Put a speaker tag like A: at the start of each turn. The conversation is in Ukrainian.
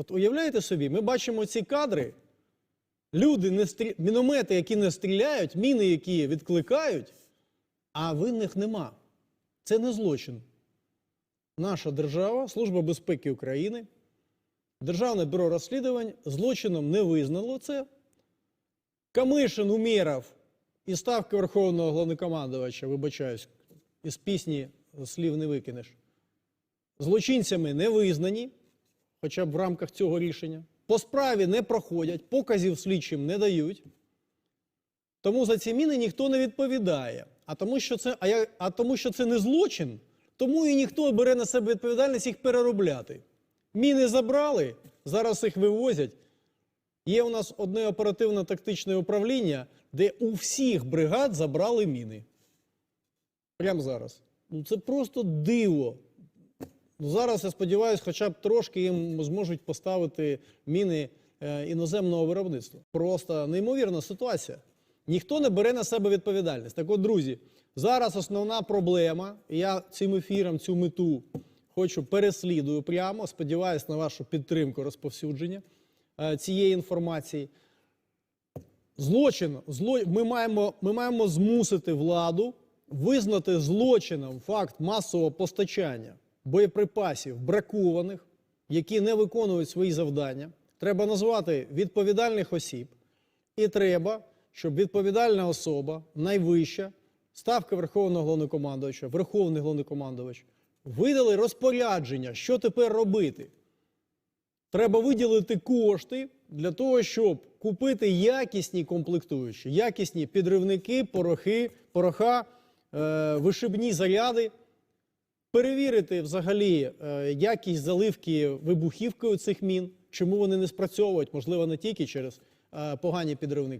A: От уявляєте собі, ми бачимо ці кадри, люди, не стрі... міномети, які не стріляють, міни, які відкликають, а винних нема. Це не злочин. Наша держава, Служба безпеки України, Державне бюро розслідувань злочином не визнало це. Камишин Умєров і ставки Верховного головнокомандувача, вибачаюсь, із пісні слів не викинеш. Злочинцями не визнані, хоча б в рамках цього рішення. По справі не проходять, показів слідчим не дають. Тому за ці міни ніхто не відповідає. А тому, що це, а, я, а тому, що це не злочин, тому і ніхто бере на себе відповідальність їх переробляти. Міни забрали, зараз їх вивозять. Є у нас одне оперативно-тактичне управління, де у всіх бригад забрали міни. Прямо зараз. Ну це просто диво. Ну, зараз я сподіваюся, хоча б трошки їм зможуть поставити міни е, іноземного виробництва. Просто неймовірна ситуація. Ніхто не бере на себе відповідальність. Так от, друзі, зараз основна проблема, я цим ефіром цю мету хочу переслідую прямо. Сподіваюся на вашу підтримку розповсюдження е, цієї інформації. Злочин, зло, ми, маємо, ми маємо змусити владу визнати злочином факт масового постачання боєприпасів бракованих, які не виконують свої завдання. Треба назвати відповідальних осіб, і треба, щоб відповідальна особа, найвища, ставка Верховного головнокомандувача, Верховний головнокомандувач, видали розпорядження, що тепер робити. Треба виділити кошти для того, щоб купити якісні комплектуючі, якісні підривники, порохи, пороха, е, вишибні заряди, перевірити взагалі е, якість заливки вибухівкою цих мін, чому вони не спрацьовують, можливо, не тільки через е, погані підривники.